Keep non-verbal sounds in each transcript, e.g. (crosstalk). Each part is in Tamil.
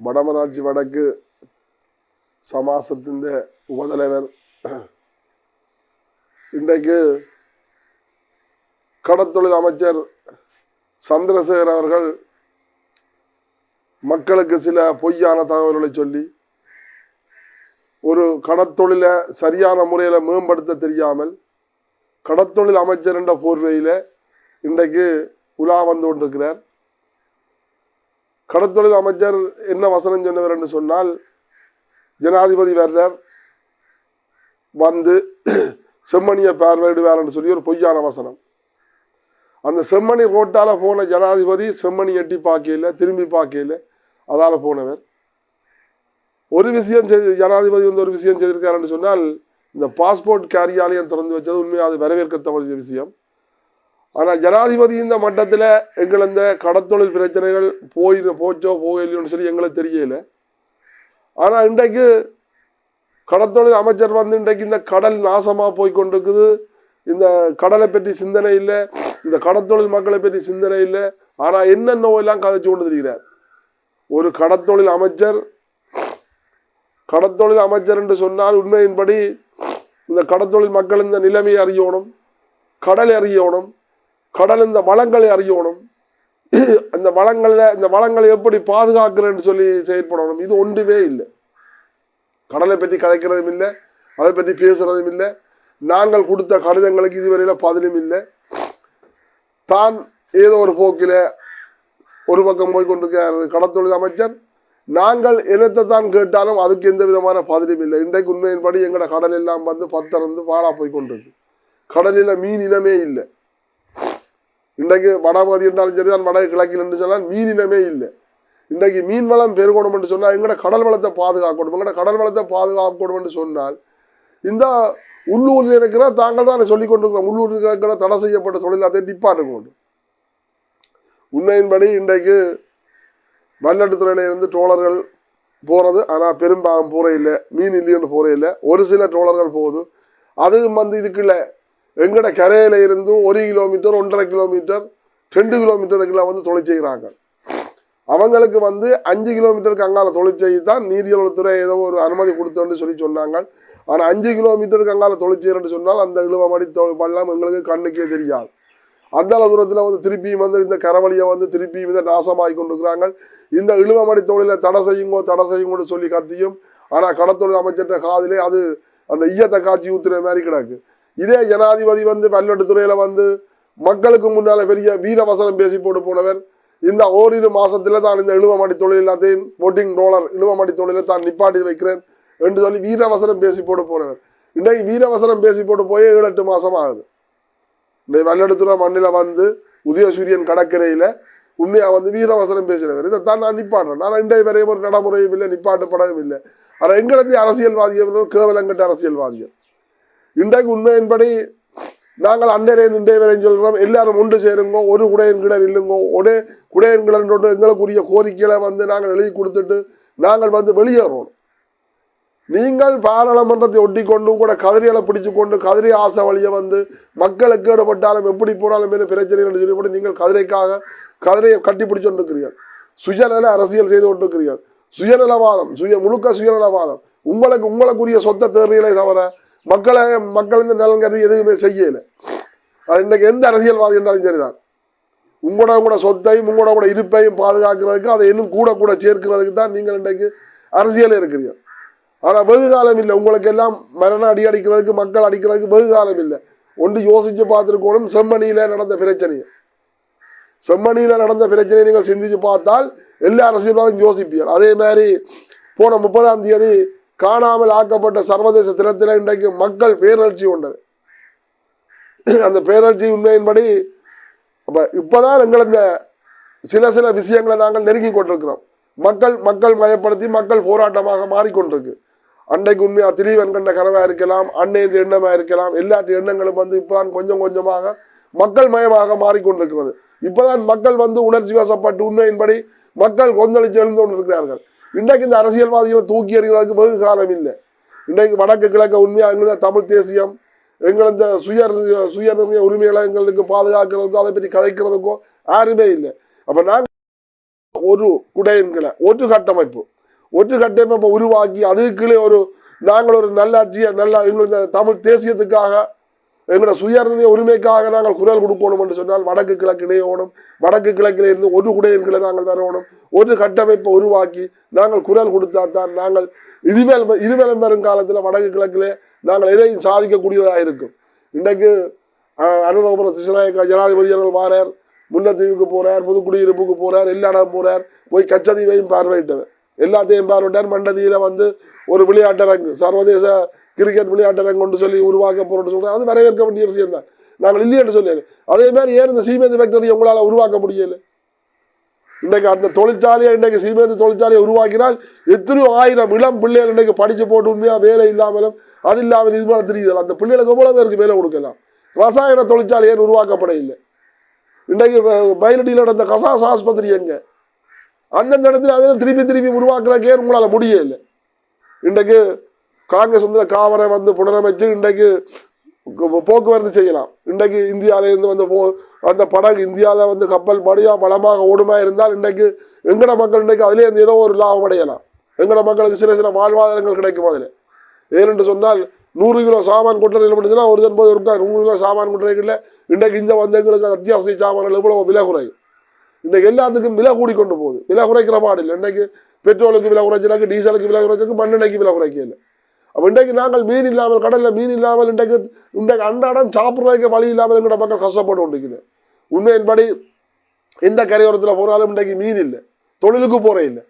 വടമറാഴ്ച വടക്ക് സമാസത്തിൻ്റെ ഉപതലവർ இன்றைக்கு கடத்தொழில் அமைச்சர் சந்திரசேகர் அவர்கள் மக்களுக்கு சில பொய்யான தகவல்களை சொல்லி ஒரு கடத்தொழிலை சரியான முறையில் மேம்படுத்த தெரியாமல் கடத்தொழில் அமைச்சர் என்ற போர்வையில் இன்றைக்கு உலா வந்து கொண்டிருக்கிறார் கடத்தொழில் அமைச்சர் என்ன வசனம் சொன்னவர் என்று சொன்னால் ஜனாதிபதி வர்றார் வந்து செம்மணியை பார்வையிடுவார்னு சொல்லி ஒரு பொய்யான வசனம். அந்த செம்மணி ரோட்டால் போன ஜனாதிபதி செம்மணி எட்டி பார்க்கல திரும்பி பார்க்கல அதால் போனவர். ஒரு விஷயம் செய்து ஜனாதிபதி வந்து ஒரு விஷயம் செய்திருக்காருன்னு சொன்னால் இந்த பாஸ்போர்ட் காரியாலயம் திறந்து வச்சது உண்மையாக அது வரவேற்கத்தக்க விஷயம். ஆனால் ஜனாதிபதி இந்த மட்டத்தில் எங்கள் இந்த கடத்தொழில் பிரச்சனைகள் போய் போச்சோ போகலையோன்னு சொல்லி எங்களுக்கு தெரியல. ஆனால் இன்றைக்கு கடத்தொழில் அமைச்சர் வந்து இன்றைக்கு இந்த கடல் நாசமாக போய் கொண்டிருக்குது. இந்த கடலை பற்றி சிந்தனை இல்லை. இந்த கடத்தொழில் மக்களை பற்றி சிந்தனை இல்லை. ஆனால் என்னென்ன எல்லாம் கதைச்சு கொண்டு தெரிகிறார் ஒரு கடத்தொழில் அமைச்சர் கடத்தொழில் அமைச்சர் என்று சொன்னால் உண்மையின்படி இந்த கடத்தொழில் மக்கள் இந்த நிலைமையை அறியணும் கடலை அறியணும் கடல் இந்த வளங்களை அறியணும். (clears throat) அந்த வளங்களில் இந்த வளங்களை எப்படி பாதுகாக்கிறேன்னு சொல்லி செயற்படணும். இது ஒன்றுமே இல்லை. கடலை பற்றி கதைக்கிறதும் இல்லை. அதை பற்றி பேசுகிறதும் இல்லை. நாங்கள் கொடுத்த கடிதங்களுக்கு இதுவரையில் பதிலும் இல்லை. தான் ஏதோ ஒரு போக்கில் ஒரு பக்கம் போய் கொண்டிருக்கிறார் கடத்தொழில் அமைச்சர். நாங்கள் என்னத்தை தான் கேட்டாலும் அதுக்கு எந்த விதமான பதிலும் இல்லை. இன்றைக்கு உண்மையின்படி எங்களோட கடல் எல்லாம் வந்து பத்திறந்து பாழா போய் கொண்டிருக்கு. கடலில் மீன் இனமே இல்லை. இன்றைக்கு வடபகுதி என்றாலும் சரி தான் வட கிழக்கில் என்று சொன்னால் மீன் இனமே இல்லை. இன்றைக்கு மீன் வளம் பெருகணும் என்று சொன்னால் எங்கட கடல் வளத்தை பாதுகாக்கணும் எங்கட கடல் வளத்தை பாதுகாக்கணும் என்று சொன்னால் இந்த உள்ளூரில் இருக்கிற தாங்கள் தான் சொல்லிக் கொண்டிருக்கிறோம் உள்ளூரில் இருக்கிற தடை செய்யப்பட்ட தொழிலாத்தை நிப்பாட்டுங்க கொண்டு உண்மையின்படி இன்றைக்கு வல்லட்டுத்துறையில இருந்து ட்ரோலர்கள் போகிறது ஆனால் பெரும்பாகம் போகிற இல்லை மீன் இல்லைன்னு போகிற இல்லை. ஒரு சில ட்ரோலர்கள் போகுது அதுவும் வந்து இதுக்குள்ள எங்கட கரையில இருந்து ஒரு கிலோமீட்டர் ஒன்றரை கிலோமீட்டர் ரெண்டு கிலோமீட்டருக்குலாம் வந்து தொழில் செய்கிறாங்க அவங்களுக்கு வந்து அஞ்சு கிலோமீட்டருக்கு அங்கால தொழில் செய்து தான் நீரியல்துறை ஏதோ ஒரு அனுமதி கொடுத்தோன்னு சொல்லி சொன்னாங்க. ஆனால் அஞ்சு கிலோமீட்டருக்கு அங்கால தொழில் செய்கிறேன்னு சொன்னால் அந்த இழுவமடி பள்ளம் எங்களுக்கு கண்ணுக்கே தெரியாது. அந்த தூரத்தில் வந்து திருப்பியும் வந்து இந்த கரவழியை வந்து திருப்பியும் இதை நாசமாகி கொண்டிருக்கிறாங்க. இந்த இழுவமடி தொழிலை தடை செய்யுங்கோ தடை செய்யுங்கன்னு சொல்லி கத்தியும் ஆனால் கடத்தொழில் அமைச்சர்கிட்ட காதிலே அது அந்த ஈயத்தை காட்சி ஊத்துற மாதிரி கிடக்கு. இதே ஜனாதிபதி வந்து பல்வெட்டுத்துறையில வந்து மக்களுக்கு முன்னால பெரிய வீரவசனம் பேசி போட்டு போனவர். இந்த ஓரிரு மாசத்துல தான் இந்த இழுவமடி தொழில் எல்லாத்தையும் போட்டிங் ரோலர் இழுவமடி தொழிலை தான் நிப்பாட்டி வைக்கிறேன் என்று சொல்லி வீரவசனம் பேசி போட்டு போனவர். இன்றைக்கு வீரவசனம் பேசி போட்டு போய் ஏழு எட்டு மாசம் ஆகுது. இன்றைக்கு வல்லெடுத்துற மண்ணில் வந்து உதயசூரியன் கடற்கரையில உண்மையா வந்து வீரவசனம் பேசினவர். இதைத்தான் நான் நிப்பாடுறேன் நான் இன்றைய வரையும் ஒரு நடைமுறையும் இல்லை நிப்பாட்டுப்படவும் இல்லை. ஆனால் எங்களுக்கு அரசியல்வாதிகள் கேவலங்கட்ட அரசியல்வாதிகள். இன்றைக்கு உண்மையின்படி நாங்கள் அன்றைய இன்றைய வரையும் சொல்கிறோம் எல்லாரும் ஒன்று சேருங்கோ ஒரு குடையன்கிழர் இல்லைங்கோ ஒரே குடையன் எங்களுக்குரிய கோரிக்கைகளை வந்து நாங்கள் எழுதி கொடுத்துட்டு நாங்கள் வந்து வெளியேறணும். நீங்கள் பாராளுமன்றத்தை ஒட்டி கொண்டும் கூட கதிரிகளை பிடிச்சு கொண்டு கதிரி ஆசை வழியை வந்து மக்களுக்கு ஈடுபட்டாலும் எப்படி போனாலும் என்ன பிரச்சனைகள் சொல்லி கூட நீங்கள் கதிரைக்காக கதிரையை கட்டி பிடிச்சு கொண்டிருக்கிறீர்கள். சுயநல அரசியல் செய்து கொண்டிருக்கிறீர்கள். சுயநலவாதம் சுய முழுக்க சுயநலவாதம். உங்களுக்கு உங்களுக்குரிய சொத்த தேர்வுகளை தவிர மக்களை மக்கள் இந்த நலன் கருதி எதுவுமே செய்யலை. அது இன்னைக்கு எந்த அரசியல்வாதி என்றாலும் சரிதான். உங்களோட கூட சொத்தையும் உங்களோட கூட இருப்பையும் பாதுகாக்கிறதுக்கு அதை இன்னும் கூட கூட சேர்க்கிறதுக்கு தான் நீங்கள் இன்றைக்கு அரசியல் இருக்கிறீர்கள். ஆனால் வெகு காலம் இல்லை. உங்களுக்கு எல்லாம் மரணம் அடி அடிக்கிறதுக்கு மக்கள் அடிக்கிறதுக்கு வெகு காலம் இல்லை. ஒன்று யோசிச்சு பார்த்துருக்கணும். செம்மணியில நடந்த பிரச்சனையை. செம்மணியில நடந்த பிரச்சனையை நீங்கள் சிந்திச்சு பார்த்தால் எல்லா அரசியல்வாதியும் யோசிப்பீர்கள். அதே மாதிரி போன முப்பதாம் தேதி காணாமல் ஆக்கப்பட்ட சர்வதேச தினத்தில் இன்றைக்கு மக்கள் பேரழ்ச்சி கொண்டது அந்த பேரழ்ச்சி உண்மையின்படி அப்போ இப்போதான் எங்கள் இந்த சில சில விஷயங்களை நாங்கள் நெருங்கி கொண்டிருக்கிறோம். மக்கள் மக்கள் மயப்படுத்தி மக்கள் போராட்டமாக மாறிக்கொண்டிருக்கு. அன்றைக்கு உண்மையாக திலீவன் கண்ட கனவாக இருக்கலாம் அன்னையது எண்ணமாக இருக்கலாம் எல்லாத்து எண்ணங்களும் வந்து இப்போதான் கொஞ்சம் கொஞ்சமாக மக்கள் மயமாக மாறிக்கொண்டிருக்கிறது. இப்போதான் மக்கள் வந்து உணர்ச்சி வசப்பட்டு உண்மையின்படி மக்கள் கொந்தளிச்சு எழுந்து கொண்டிருக்கிறார்கள். இன்றைக்கு இந்த அரசியல்வாதிகளை தூக்கி எறிகிறதுக்கு வெகு காலம் இல்லை. இன்றைக்கு வடக்கு கிழக்கு உண்மையாக எங்களை தமிழ் தேசியம் எங்கள் இந்த சுய சுய நிர்ணய உரிமைகளை எங்களுக்கு பாதுகாக்கிறதுக்கோ அதை பற்றி கதைக்கிறதுக்கோ யாருமே இல்லை. அப்போ நாங்கள் ஒரு குடையன்களை ஒற்று கட்டமைப்பு ஒற்று கட்டமைப்பை உருவாக்கி அதுக்குள்ளே ஒரு நாங்கள் ஒரு நல்லாட்சியை நல்லா எங்களுக்கு தமிழ் தேசியத்துக்காக எங்களோட சுயநிலை உரிமைக்காக நாங்கள் குரல் கொடுக்கணும் என்று சொன்னால் வடக்கு கிழக்கு இணையோணும் வடக்கு கிழக்கில் இருந்து ஒரு குடையன்களை நாங்கள் வரணும். ஒரு கட்டமைப்பை உருவாக்கி நாங்கள் குரல் கொடுத்தாதான் நாங்கள் இனிமேல் இனிமேல் வரும் காலத்தில் வடக்கு கிழக்கிலே நாங்கள் எதையும் சாதிக்கக்கூடியதாக இருக்கும். இன்றைக்கு அனுரபுரம் திசநாயக்க ஜனாதிபதி அவர்கள் வாரார் முல்லைத்தீவுக்கு போறார் புதுக்குடியிருப்புக்கு போறார் எல்லா இடம் போறார் போய் கச்சதீவையும் பார்வையிட்டவர். எல்லாத்தையும் பார்வையிட்டார். மண்டதியில வந்து ஒரு விளையாட்டரங்கு சர்வதேச கிரிக்கெட் விளையாட்டரங்கு கொண்டு சொல்லி உருவாக்க போறோம்னு சொல்கிறேன் அது வரவேற்க வேண்டிய விஷயம் தான். நாங்கள் இல்லையென்று சொல்லல. அதே மாதிரி ஏன் இந்த சீமேந்து ஃபேக்டரி உங்களால் உருவாக்க முடியல? இன்றைக்கு அந்த தொழிற்சாலையை இன்றைக்கு சீமேந்து தொழிற்சாலையை உருவாக்கினால் எத்தனையோ ஆயிரம் இளம் பிள்ளைகள் இன்றைக்கு படித்து போட்டு உண்மையாக வேலை இல்லாமலும் அது இல்லாமல் இது மாதிரி தெரியுது. அந்த பிள்ளைகளுக்கு எவ்வளோ பேருக்கு வேலை கொடுக்கலாம்? ரசாயன தொழிற்சாலை ஏன் உருவாக்கப்பட இல்லை இன்றைக்கு மயிலடியில் நடந்த கசாஸ் ஆஸ்பத்திரி எங்கே? அந்தந்த இடத்துல அதை திருப்பி திருப்பி உருவாக்குறக்கே உங்களால் முடியலை இன்றைக்கு காங்கிரஸ் வந்து காவரை வந்து புனரமைச்சு இன்றைக்கு போக்குவரத்து செய்யலாம். இன்றைக்கு இந்தியாவிலேருந்து வந்து போ அந்த படகு இந்தியாவில் வந்து கப்பல் படியா பலமாக ஓடுமா இருந்தால் இன்றைக்கு எங்கட மக்கள் இன்றைக்கு அதிலே இருந்து ஏதோ ஒரு லாபம் அடையலாம். எங்கட மக்களுக்கு சில சில வாழ்வாதாரங்கள் கிடைக்கும் அதில். ஏனென்று சொன்னால் நூறு கிலோ சாமான் கொட்டரையில் முடிஞ்சுன்னா ஒரு தன் போய் இருக்கா நூறு கிலோ சாமான் கொட்டரைகளில் இன்றைக்கு இந்த வந்து எங்களுக்கு அத்தியாவசிய சாமான்கள் எவ்வளோ விலை குறையும். இன்றைக்கு எல்லாத்துக்கும் விலை கூடி கொண்டு போகுது. விலை குறைக்கிற பாடில்லை இன்றைக்கு பெட்ரோலுக்கு விலை குறைச்சினாக்கு டீசலுக்கு விலை குறைச்சிருக்கு மண்ணெண்ணைக்கு விலை குறைக்கல அப்போ இன்றைக்கு நாங்கள் மீன் இல்லாமல் கடலில் மீன் இல்லாமல் இன்றைக்கு இன்றைக்கு அன்றாடம் சாப்பிட்றதுக்கு வழி இல்லாமல் எங்களோட மக்கள் கஷ்டப்பட்டு கொண்டிருக்கிறேன் உண்மையின்படி எந்த கரையோரத்தில் போனாலும் இன்றைக்கு மீன் இல்லை. தொழிலுக்கு போகிற இல்லை.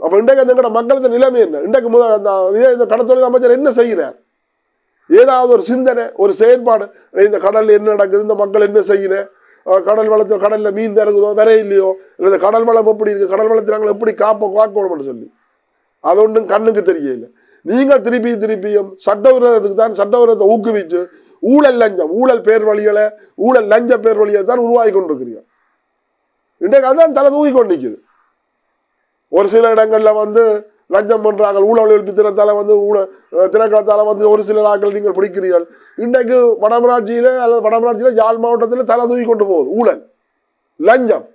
அப்போ இன்றைக்கு அந்த எங்களோட மக்களுக்கு நிலைமை என்ன? இன்றைக்கு முதல் அந்த இதே இந்த கடத்தொழில் அமைச்சர் என்ன செய்கிறார்? ஏதாவது ஒரு சிந்தனை ஒரு செயற்பாடு இந்த கடலில் என்ன நடக்குது? இந்த மக்கள் என்ன செய்யணும் கடல் வளத்தில் கடலில் மீன் திறங்குதோ விரை இல்லையோ? இல்லை கடல் வளம் எப்படி இருக்குது கடல் வளத்தை நாங்கள் எப்படி காப்போம் காக்கணும்னு சொல்லி. அது ஒன்றும் கண்ணுக்கு தெரியல. நீங்கள் திருப்பி திருப்பியும் சட்டவிரோதத்துக்கு தான் சட்டவிரோதத்தை ஊக்குவிச்சு ஊழல் லஞ்சம் ஊழல் பேர் வழிகளை ஊழல் லஞ்ச பேர் வழியை தான் உருவாகி கொண்டிருக்கிறீங்க இன்றைக்கு அதான் தலை தூக்கி கொண்டு நிற்குது ஒரு சில இடங்களில் வந்து லஞ்சம் பண்ணுறாங்க ஊழல் எழுப்பித்திரத்தால வந்து ஊழ திணைக்களத்தால வந்து ஒரு சில நாட்கள் நீங்கள் பிடிக்கிறீர்கள். இன்றைக்கு வடமராட்சியில் அல்லது வடமராட்சியில் யாழ் மாவட்டத்தில் தலை தூக்கி கொண்டு போகுது ஊழல் லஞ்சம்.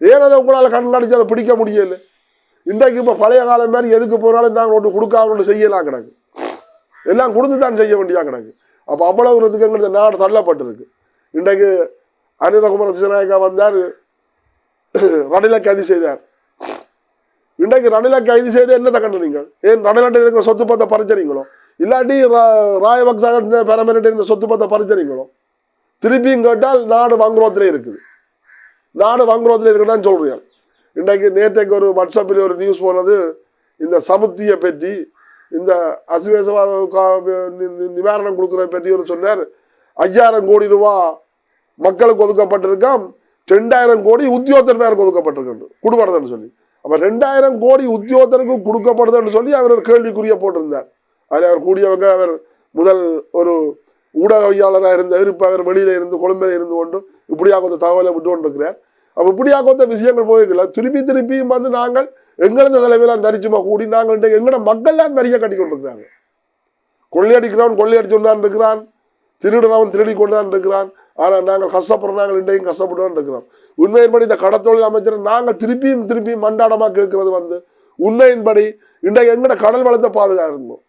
ஏன் அதை உங்களால் கண்காணித்து அதை பிடிக்க முடியலை? இன்றைக்கு இப்போ பழைய காலம் மாதிரி எதுக்கு போனாலும் நாங்கள் ஒன்று கொடுக்காம ஒன்று செய்யலாம் கிடக்கு. எல்லாம் கொடுத்து தான் செய்ய வேண்டியா கிடக்கு. அப்போ அவ்வளவு தூரத்துக்கு எங்களுக்கு நாடு தள்ளப்பட்டிருக்கு. இன்றைக்கு அனிதகுமார திசநாயக்கா வந்தார். ரணிலை கைது செய்தார். இன்றைக்கு ரணிலை கைது செய்து என்னத்தை கண்டு நீங்கள்? ஏன் ரணிலாட்ட இருக்கிற சொத்து பத்தை பறிச்சறீங்களோ? இல்லாட்டி ரா- ராயபக்சாக பெரமரிட்ட இருந்த சொத்து பத்தை பறிச்சறீங்களோ? திருப்பியும் கேட்டால் நாடு வங்குரோத்திலே இருக்குது. நாடு வங்குரோத்திலே இருக்குன்னு சொல்றீங்க. இன்றைக்கு நேற்றைக்கு ஒரு வாட்ஸ்அப்பில் ஒரு நியூஸ் போனது இந்த சமுத்தியை பற்றி இந்த அசுவேசவாத கா- நிவாரணம் கொடுக்குறத பற்றி ஒரு சொன்னார். ஐயாயிரம் கோடி ரூபா மக்களுக்கு ஒதுக்கப்பட்டிருக்காம். ரெண்டாயிரம் கோடி உத்தியோகத்தர் பேருக்கு ஒதுக்கப்பட்டிருக்கு கொடுப்படுதுன்னு சொல்லி. அப்போ ரெண்டாயிரம் கோடி உத்தியோகத்தருக்கு கொடுக்கப்படுதுன்னு சொல்லி அவர் ஒரு கேள்விக்குரிய போட்டிருந்தார். அதில் அவர் கூடியவங்க அவர் முதல் ஒரு ஊடகவியாளராக இருந்தவர் இப்போ அவர் வெளியில் இருந்து கொழும்பில் இருந்து கொண்டு இப்படியாக கொஞ்சம் தகவலை விட்டு கொண்டிருக்கிறார் அப்போ இப்படியாக கொஞ்சம் விஷயங்கள் போயிருக்கல திருப்பி திருப்பியும் வந்து நாங்கள் எங்களது தலைமையிலாம் தரிச்சுமா கூடி நாங்கள் எங்களோட மக்கள் மக்கள்லாம் நிறைய கட்டி கொண்டிருக்கிறாங்க. கொள்ளையடிக்கிறவன் கொள்ளையடிச்சு தான் இருக்கிறான். திருடுறவன் திருடி கொண்டுதான் இருக்கிறான். ஆனால் நாங்கள் கஷ்டப்படுறோம் நாங்கள் இன்றையும் கஷ்டப்பட்டு இருக்கிறோம். உண்மையின்படி இந்த கடத்தொழில் அமைச்சர் நாங்கள் திருப்பியும் திருப்பியும் மண்டாடமாக கேட்கறது வந்து உண்மையின்படி இன்றைக்கு எங்கட கடல் வளத்தை பாதுகாக்கணும்.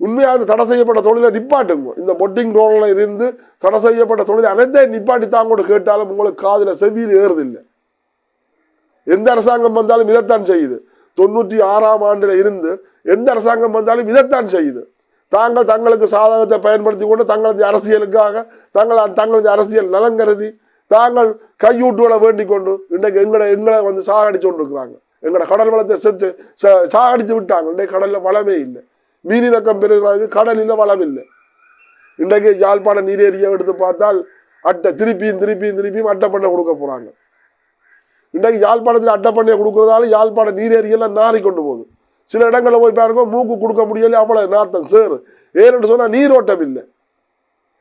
உண்மையாக அந்த தடை செய்யப்பட்ட தொழிலை நிப்பாட்டுங்க. இந்த பொட்டிங் ரோலில் இருந்து தடை செய்யப்பட்ட தொழிலை அனைத்தையும் நிப்பாட்டி தான் கூட கேட்டாலும் உங்களுக்கு காதில் செவியில் ஏறுதில்லை எந்த அரசாங்கம் வந்தாலும் இதைத்தான் செய்யுது. தொண்ணூற்றி ஆறாம் ஆண்டில் இருந்து எந்த அரசாங்கம் வந்தாலும் இதைத்தான் செய்யுது. தாங்கள் தங்களுக்கு சாதகத்தை பயன்படுத்தி கொண்டு தங்களது அரசியலுக்காக தங்கள் தங்களது அரசியல் நலம் கருதி தாங்கள் கையூட்டுகளை வேண்டிக் கொண்டு இன்றைக்கு எங்களை எங்களை வந்து சாகடிச்சு கொண்டு இருக்கிறாங்க எங்களோட கடல் வளத்தை செத்து ச- விட்டாங்க. இன்றைக்கு கடலில் வளமே இல்லை. மீனிறக்கம் பெறுகிறார்கள் கடலில் வளமில்லை. இன்றைக்கு யாழ்ப்பாண நீரேரியை எடுத்து பார்த்தால் அட்டை திருப்பியும் திருப்பியும் திருப்பியும் அட்டை பண்ணை கொடுக்க போகிறாங்க இன்றைக்கு யாழ்ப்பாணத்தில் அட்டை பண்ணை கொடுக்குறதால யாழ்ப்பாண நீரேரியெல்லாம் நாறி கொண்டு போகுது. சில இடங்களில் போய் பாருங்க மூக்கு கொடுக்க முடியல அவ்வளோ நாத்தம் சேரு ஏன்னு சொன்னால் நீரோட்டம் இல்லை.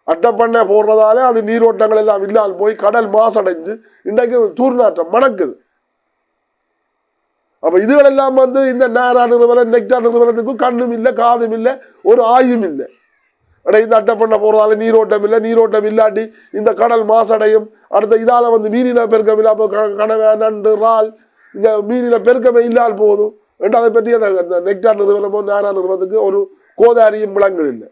அட்டை பண்ணை போடுறதால அது நீரோட்டங்கள் எல்லாம் இல்லாமல் போய் கடல் மாசடைஞ்சு இன்றைக்கு தூர்நாற்றம் மணக்குது. அப்போ இதுகளெல்லாம் வந்து இந்த நேரா நிறுவனம் நெக்டா நிறுவனத்துக்கும் கண்ணும் இல்லை காதும் இல்லை ஒரு ஆய்வும் இல்லை. அடைய இந்த அட்டை பண்ண போகிறதால நீரோட்டம் இல்லை நீரோட்டம் இல்லாட்டி இந்த கடல் மாசடையும். அடுத்த இதால் வந்து மீனின பெருக்கம் இல்லாம க- கனவை நண்டு இறால் இந்த மீனின பெருக்கமே இல்லால் போதும். ரெண்டாவது அதை பற்றி அந்த நெக்டா நெக்டார் நிறுவனமோ நேரா நிறுவனத்துக்கு ஒரு கோதாரியும் விளங்குது இல்லை.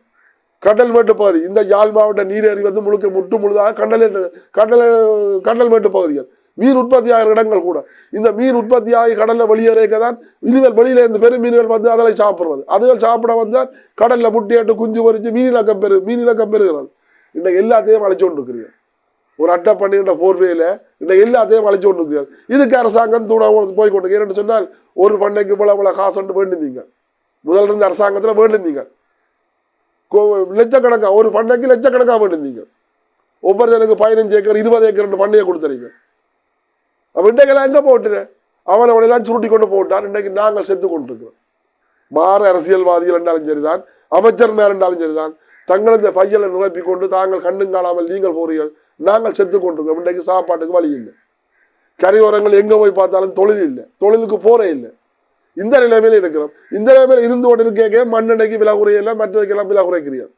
கடல் மேட்டு பகுதி இந்த யாழ் மாவட்ட நீரேறி வந்து முழுக்க முற்று முழுதாக கடல் கடல் கடல் மேட்டு பகுதிகள் மீன் உற்பத்தி ஆகிற இடங்கள் கூட. இந்த மீன் உற்பத்தி ஆகி கடலில் வெளியேறக்க தான் இனிமேல் வெளியில இருந்து பெரும் மீன்கள் வந்து அதனை சாப்பிட்றது. அதுகள் சாப்பிட வந்தால் கடலில் முட்டையிட்டு குஞ்சு பொறிச்சு மீனிலக்கம் பெரு மீனிலக்கம் பெறுகிறது. இன்னைக்கு எல்லாத்தையும் அழைச்சு கொண்டு இருக்கிறீங்க ஒரு அட்டை பண்ணின்ற போர்வையில் இன்னைக்கு எல்லாத்தையும் அழைச்சு கொண்டு இருக்கிறார் இதுக்கு அரசாங்கம் தூண போய் கொண்டு இருக்கிறேன்னு சொன்னால் ஒரு பண்ணைக்கு இவ்வளவு இவ்வளவு காசுன்னு வேண்டிந்தீங்க முதல்ல இருந்து அரசாங்கத்தில் வேண்டிந்தீங்க லட்சக்கணக்காக ஒரு பண்ணைக்கு லட்சக்கணக்கா வேண்டிந்தீங்க ஒவ்வொருத்தனுக்கு பதினஞ்சு ஏக்கர் இருபது ஏக்கர் பண்ணையை கொடுத்துறீங்க. அப்ப இன்றைக்கெல்லாம் எங்கே போட்டுரு அவன் அவனையெல்லாம் சுருட்டி கொண்டு போட்டான். இன்றைக்கு நாங்கள் செத்து கொண்டிருக்கிறோம். மாற அரசியல்வாதிகள் என்றாலும் சரிதான் அமைச்சர் இருந்தாலும் சரிதான் தங்களது பையலை நிரப்பி கொண்டு தாங்கள் கண்ணும் காணாமல் நீங்கள் போறீர்கள். நாங்கள் செத்து கொண்டிருக்கிறோம். இன்றைக்கு சாப்பாட்டுக்கு வழி இல்லை. கரையோரங்கள் எங்கே போய் பார்த்தாலும் தொழில் இல்லை. தொழிலுக்கு போறே இல்லை. இந்த நிலைமையில் இருக்கிறோம். இந்த நிலைமையில் இருந்து கொண்டு இருக்க மண்ணெண்ணைக்கு விலை குறையல. மற்றதுக்கெல்லாம் விலை குறைக்கிறீர்கள்.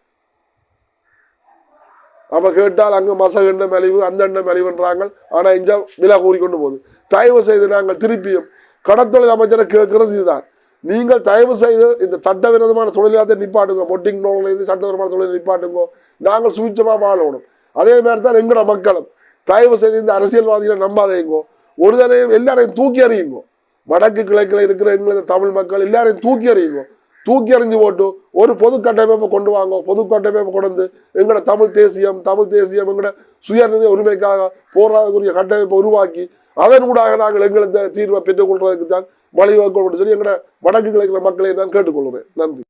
நம்ம கேட்டால் அங்கே மசக எண்ணெய் மலிவு அந்த எண்ணெய் மலிவுன்றாங்க ஆனால் இந்த விலை கூறிக்கொண்டு போகுது. தயவு செய்து நாங்கள் திருப்பியும் கடத்தொழில் அமைச்சரை கேட்கிறது இதுதான். நீங்கள் தயவு செய்து இந்த சட்டவிரோதமான தொழிலாளத்தை நிப்பாட்டுங்க. பொட்டிங் நோய் சட்டவிரோதமான தொழிலை நிப்பாட்டுங்க. நாங்கள் சுவிச்சமாக வாழணும். அதே மாதிரி தான் எங்களோட மக்களும். தயவு செய்து இந்த அரசியல்வாதிகளை நம்பாதையுங்கோ ஒரு தரையும் எல்லாரையும் தூக்கி அறியுங்கோ வடக்கு கிழக்கில் இருக்கிற எங்களது தமிழ் மக்கள் எல்லாரையும் தூக்கி அறியுங்கோ தூக்கி எறிஞ்சு போட்டு ஒரு பொது கட்டமைப்பை கொண்டு வாங்க பொது கட்டமைப்பை கொண்டு வந்து எங்களோட தமிழ் தேசியம் தமிழ் தேசியம் எங்களோட சுயநிதி உரிமைக்காக போராடக்கூடிய கட்டமைப்பை உருவாக்கி அதன் ஊடாக நாங்கள் எங்களது தீர்வை பெற்றுக்கொள்றதுக்கு தான் வழிவகுக்கணும் சொல்லி எங்களோட வடக்கு கிழக்கிற மக்களை நான் கேட்டுக்கொள்கிறேன். நன்றி.